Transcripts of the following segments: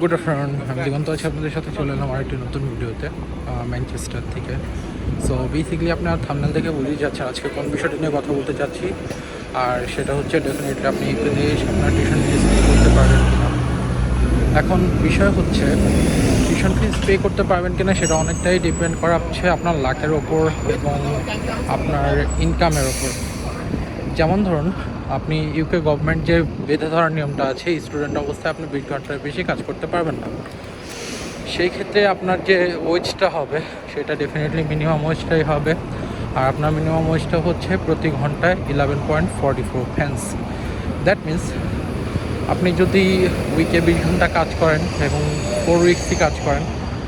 Good afternoon আমি দিগন্ত আছি আপনাদের সাথে, চলে এলাম আরেকটি নতুন ভিডিওতে ম্যানচেস্টার থেকে। সো বেসিক্যালি আপনার থামনাল থেকে বুঝিয়ে যাচ্ছেন আজকে কোন বিষয়টি নিয়ে কথা বলতে চাচ্ছি। আর সেটা হচ্ছে ডেফিনেটলি আপনি ইউকেতে আপনার টিউশন ফিস পে করতে পারবেন কিনা। এখন বিষয় হচ্ছে টিউশন ফিস পে করতে পারবেন কিনা সেটা অনেকটাই ডিপেন্ড করা হচ্ছে আপনার লাখের ওপর এবং আপনার ইনকামের ওপর। যেমন ধরুন আপনি ইউকে গভর্নমেন্ট যে বেঁধে ধরার নিয়মটা আছে স্টুডেন্ট অবস্থায় আপনি বিশ ঘণ্টার বেশি কাজ করতে পারবেন না। সেই ক্ষেত্রে আপনার যে ওয়েজটা হবে, সেটা ডেফিনেটলি মিনিমাম ওয়েজটাই হবে। আর আপনার মিনিমাম ওয়েজটা হচ্ছে প্রতি ঘন্টায় eleven point forty four pence that means আপনি যদি উইকে বিশ ঘণ্টা কাজ করেন এবং ফোর উইকসই কাজ করেন,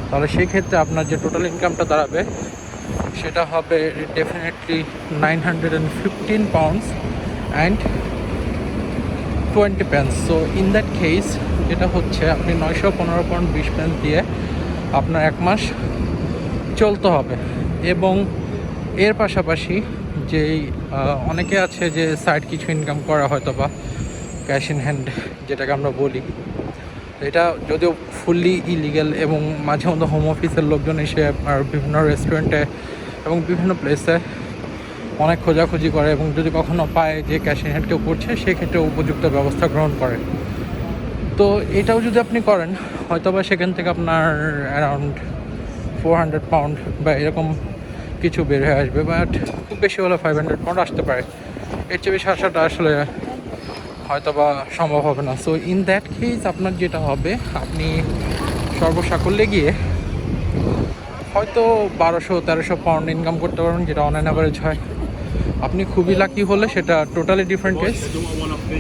তাহলে সেই ক্ষেত্রে আপনার যে টোটাল ইনকামটা দাঁড়াবে, সেটা হবে definitely nine hundred and fifteen pounds and twenty pence so in that case যেটা হচ্ছে আপনি নয়শো পনেরো পাউন্ড বিশ পেন্স দিয়ে আপনার এক মাস চলতে হবে। এবং এর পাশাপাশি যেই অনেকে আছে যে সাইড কিছু ইনকাম করা হয়তো বা ক্যাশ ইন হ্যান্ড যেটাকে আমরা বলি। এটা যদিও ফুললি ইলিগেল এবং মাঝে মধ্যে হোম অফিসের লোকজন এসে আর বিভিন্ন রেস্টুরেন্টে এবং বিভিন্ন প্লেসে অনেক খোঁজাখুঁজি করে এবং যদি কখনো পায় যে ক্যাশ ইন হ্যান্ড কেউ করছে, সেক্ষেত্রে উপযুক্ত ব্যবস্থা গ্রহণ করে। তো এটাও যদি আপনি করেন হয়তো বা সেখান থেকে আপনার অ্যারাউন্ড ফোর হান্ড্রেড পাউন্ড বা এরকম কিছু বের হয়ে আসবে বাট খুব বেশি হলে ফাইভ হান্ড্রেড পাউন্ড আসতে পারে। এর চেয়ে বেশি আসাটা আসলে হয়তো বা সম্ভব হবে না। সো ইন দ্যাট কেস আপনার যেটা হবে, আপনি সর্বসাকল্যে গিয়ে হয়তো বারোশো তেরোশো পাউন্ড ইনকাম করতে পারবেন, যেটা অন অ্যান অ্যাভারেজ হয়। আপনি খুবই লাকি হলে সেটা totally different case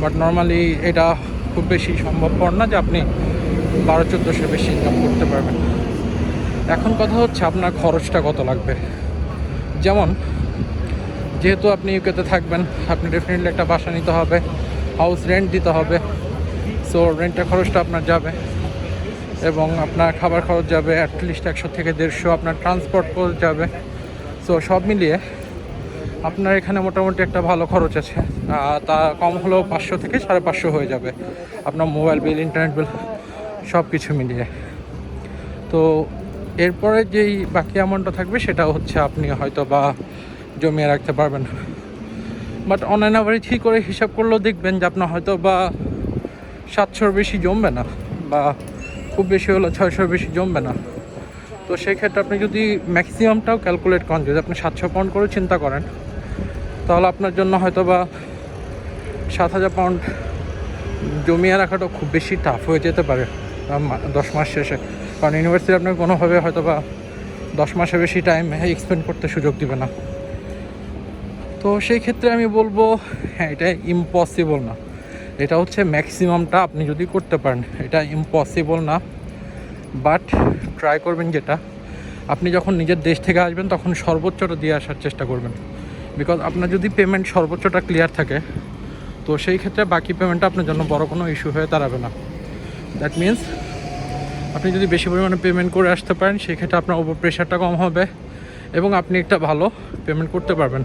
but normally এটা খুব বেশি সম্ভবপর না যে আপনি বারো চোদ্দোশো বেশি ইনকাম করতে পারবেন। এখন কথা হচ্ছে আপনার খরচটা কত লাগবে। যেমন, যেহেতু আপনি ইউকেতে থাকবেন, আপনি ডেফিনেটলি একটা বাসা নিতে হবে হাউস রেন্ট দিতে হবে সো রেন্টের খরচটা আপনার যাবে এবং আপনার খাবার খরচ যাবে অ্যাটলিস্ট একশো থেকে দেড়শো, আপনার ট্রান্সপোর্ট খরচ যাবে সো সব মিলিয়ে আপনার এখানে মোটামুটি একটা ভালো খরচ আছে। তা কম হলেও পাঁচশো থেকে সাড়ে পাঁচশো হয়ে যাবে। আপনার মোবাইল বিল, ইন্টারনেট বিল সব কিছু মিলিয়ে। তো এরপরে যেই বাকি অ্যামাউন্টটা থাকবে সেটা হচ্ছে আপনি হয়তো বা জমিয়ে রাখতে পারবেন। বাট অনলাইন অ্যান অ্যাভারেজ করে হিসাব করলেও দেখবেন যে আপনার হয়তো বা সাতশোর বেশি জমবে না, বা খুব বেশি হলো ছয়শোর বেশি জমবে না। তো সেই ক্ষেত্রে আপনি যদি ম্যাক্সিমামটাও ক্যালকুলেট করেন, যদি আপনি সাতশো পাউন্ড করে চিন্তা করেন তাহলে আপনার জন্য হয়তো বা সাত হাজার পাউন্ড জমিয়ে রাখাটাও খুব বেশি টাফ হয়ে যেতে পারে দশ মাস শেষে। কারণ ইউনিভার্সিটি আপনাকে কোনোভাবে হয়তো বা দশ মাসে বেশি টাইম এক্সপেন্ড করতে সুযোগ দিবে না। তো সেই ক্ষেত্রে আমি বলব হ্যাঁ এটা ইম্পসিবল না। এটা হচ্ছে ম্যাক্সিমামটা আপনি যদি করতে পারেন, এটা ইম্পসিবল না। বাট ট্রাই করবেন যেটা, আপনি যখন নিজের দেশ থেকে আসবেন, তখন সর্বোচ্চটা দিয়ে আসার চেষ্টা করবেন। বিকজ আপনার যদি পেমেন্ট সর্বোচ্চটা ক্লিয়ার থাকে, তো সেই ক্ষেত্রে বাকি পেমেন্টটা আপনার জন্য বড় কোনো ইস্যু হয়ে দাঁড়াবে না। দ্যাট মিন্স আপনি যদি বেশি পরিমাণে পেমেন্ট করে আসতে পারেন সেক্ষেত্রে আপনার ওপর প্রেশারটা কম হবে এবং আপনি একটা ভালো পেমেন্ট করতে পারবেন।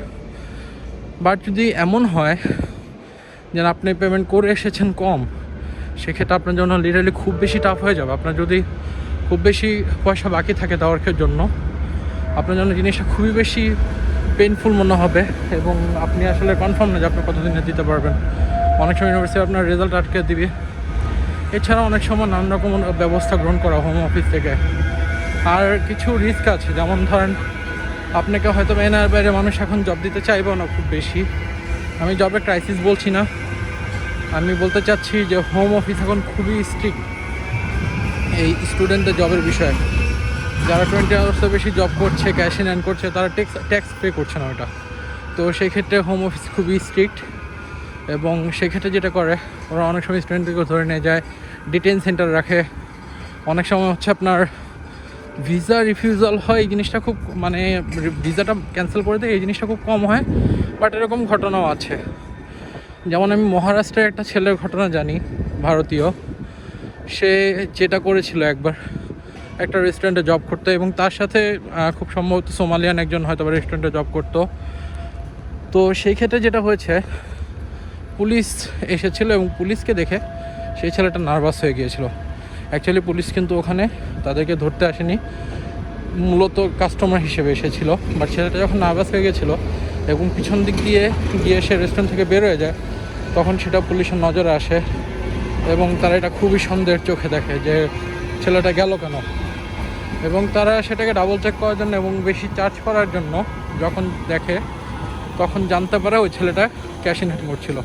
বাট যদি এমন হয়, যেন আপনি পেমেন্ট করে এসেছেন কম সেক্ষেত্রে আপনার জন্য লিটারালি খুব বেশি টাফ হয়ে যাবে। আপনার যদি খুব বেশি পয়সা বাকি থাকে দেওয়ার জন্য, আপনার জন্য জিনিসটা খুবই বেশি পেইনফুল মনে হবে এবং আপনি আসলে কনফার্ম না যে আপনি কতদিনে দিতে পারবেন। অনেক সময় ইউনিভার্সিটি আপনার রেজাল্ট আটকে দিবে। এছাড়া অনেক সময় নানান রকম ব্যবস্থা গ্রহণ করা হোম অফিস থেকে। আর কিছু রিস্ক আছে, যেমন ধরেন আপনাকে হয়তো এনার বাইরে মানুষ এখন জব দিতে চাইবেও না খুব বেশি। আমি জবের ক্রাইসিস বলছি না। আমি বলতে চাচ্ছি যে হোম অফিস এখন খুবই স্ট্রিক্ট এই স্টুডেন্টদের জবের বিষয়ে। যারা টোয়েন্টি আওয়ার্সের বেশি জব করছে ক্যাশ ইন হ্যান্ড করছে, তারা ট্যাক্স ট্যাক্স পে করছে না ওটা। তো সেই ক্ষেত্রে হোম অফিস খুবই স্ট্রিক্ট এবং সেক্ষেত্রে যেটা করে, ওরা অনেক সময় স্টুডেন্টদেরকে ধরে নিয়ে যায় ডিটেন সেন্টার রাখে। অনেক সময় হচ্ছে আপনার ভিসা রিফিউজাল হয়, এই জিনিসটা খুব মানে ভিসাটা ক্যান্সেল করে দেয়, এই জিনিসটা খুব কম হয় বাট এরকম ঘটনাও আছে। যেমন আমি মহারাষ্ট্রের একটা ছেলের ঘটনা জানি, ভারতীয়। সে যেটা করেছিল একবার একটা রেস্টুরেন্টে জব করতো এবং তার সাথে খুব সম্ভবত সোমালিয়ান একজন হয়তো বা রেস্টুরেন্টে জব করতো। তো সেই ক্ষেত্রে যেটা হয়েছে, পুলিশ এসেছিল এবং পুলিশকে দেখে সেই ছেলেটা নার্ভাস হয়ে গিয়েছিল। অ্যাকচুয়ালি পুলিশ কিন্তু ওখানে তাদেরকে ধরতে আসেনি। মূলত কাস্টমার হিসেবে এসেছিল। বাট ছেলেটা যখন নার্ভাস হয়ে গেছিল এবং পিছন দিক দিয়ে গিয়ে সে রেস্টুরেন্ট থেকে বের হয়ে যায়, তখন সেটা পুলিশের নজরে আসে এবং তারা এটা খুবই সন্দেহের চোখে দেখে যে ছেলেটা গেল কেন। এবং তারা সেটাকে ডাবল চেক করার জন্য এবং বেশি চার্জ করার জন্য যখন দেখে, তখন জানতে পারে ওই ছেলেটা ক্যাশ ইন হ্যান্ড করছিল।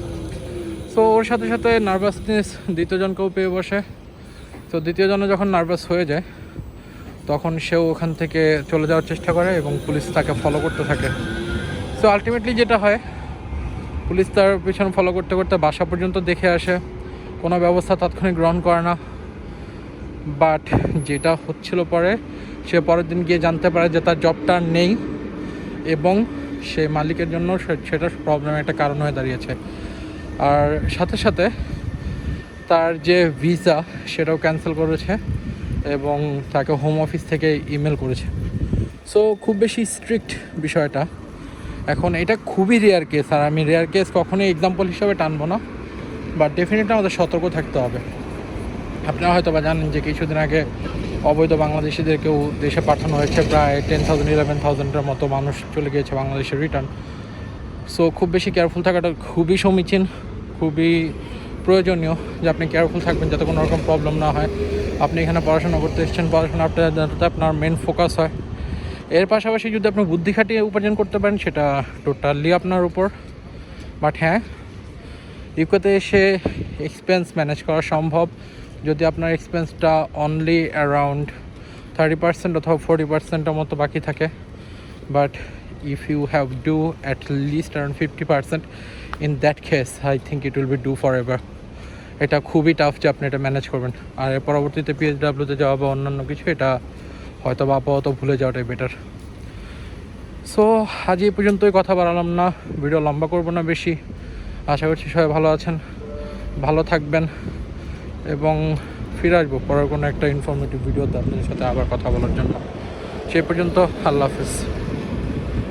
সো ওর সাথে সাথে নার্ভাসনেস দ্বিতীয়জনকেও পেয়ে বসে। তো দ্বিতীয়জনে যখন নার্ভাস হয়ে যায়, তখন সেও ওখান থেকে চলে যাওয়ার চেষ্টা করে এবং পুলিশ তাকে ফলো করতে থাকে। সো আলটিমেটলি যেটা হয়, পুলিশ তার পিছনে ফলো করতে করতে বাসা পর্যন্ত দেখে আসে। কোনো ব্যবস্থা তাৎক্ষণিক গ্রহণ করে না। বাট যেটা হচ্ছিল পরে, সে পরের দিন গিয়ে জানতে পারে যে তার জবটা নেই এবং সে মালিকের জন্য সেটা প্রবলেমের একটা কারণ হয়ে দাঁড়িয়েছে। আর সাথে সাথে তার যে ভিসা সেটাও ক্যান্সেল করেছে এবং তাকে হোম অফিস থেকে ইমেল করেছে। সো খুব বেশি স্ট্রিক্ট বিষয়টা। এখন এটা খুবই রেয়ার কেস আর আমি রেয়ার কেস কখনোই এক্সাম্পল হিসাবে টানবো না বাট ডেফিনেটলি আমাদের সতর্ক থাকতে হবে। আপনারা হয়তো বা জানেন যে কিছুদিন আগে অবৈধ বাংলাদেশিদেরকেও দেশে পাঠানো হয়েছে, প্রায় টেন থাউজেন্ড ইলেভেন থাউজেন্ডের মতো মানুষ চলে গিয়েছে বাংলাদেশের রিটার্ন সো খুব বেশি কেয়ারফুল থাকাটা খুবই সমীচীন, খুবই প্রয়োজনীয় যে আপনি কেয়ারফুল থাকবেন যাতে কোনো রকম প্রবলেম না হয়। আপনি এখানে পড়াশোনা করতে এসেছেন, পড়াশোনা আপনার যাতে আপনার মেন ফোকাস হয়। এর পাশাপাশি যদি আপনি বুদ্ধি খাটিয়ে উপার্জন করতে পারেন, সেটা টোটালি আপনার উপর। বাট হ্যাঁ ইউকোতে এসে এক্সপেন্স ম্যানেজ করা সম্ভব। যদি আপনার এক্সপেন্সটা অনলি অ্যারাউন্ড থার্টি পার্সেন্ট অথবা ফোর্টি পার্সেন্টের মতো বাকি থাকে but if you have do at least around fifty percent in that case I think it will be do forever এটা খুবই টাফ যে আপনি এটা ম্যানেজ করবেন। আর পরবর্তীতে পিএইচডাব্লিউতে যাওয়া বা অন্যান্য কিছু, এটা হয়তো বা আপাতত ভুলে যাওয়াটাই বেটার সো আজ এই পর্যন্তই কথা বাড়ালাম না ভিডিও লম্বা করব না বেশি। আশা করছি সবাই ভালো আছেন, ভালো থাকবেন। এবং ফিরে আসব পরের কোনো একটা ইনফরমেটিভ ভিডিওতে আপনাদের সাথে আবার কথা বলার জন্য। সেই পর্যন্ত আল্লাহ হাফিজ।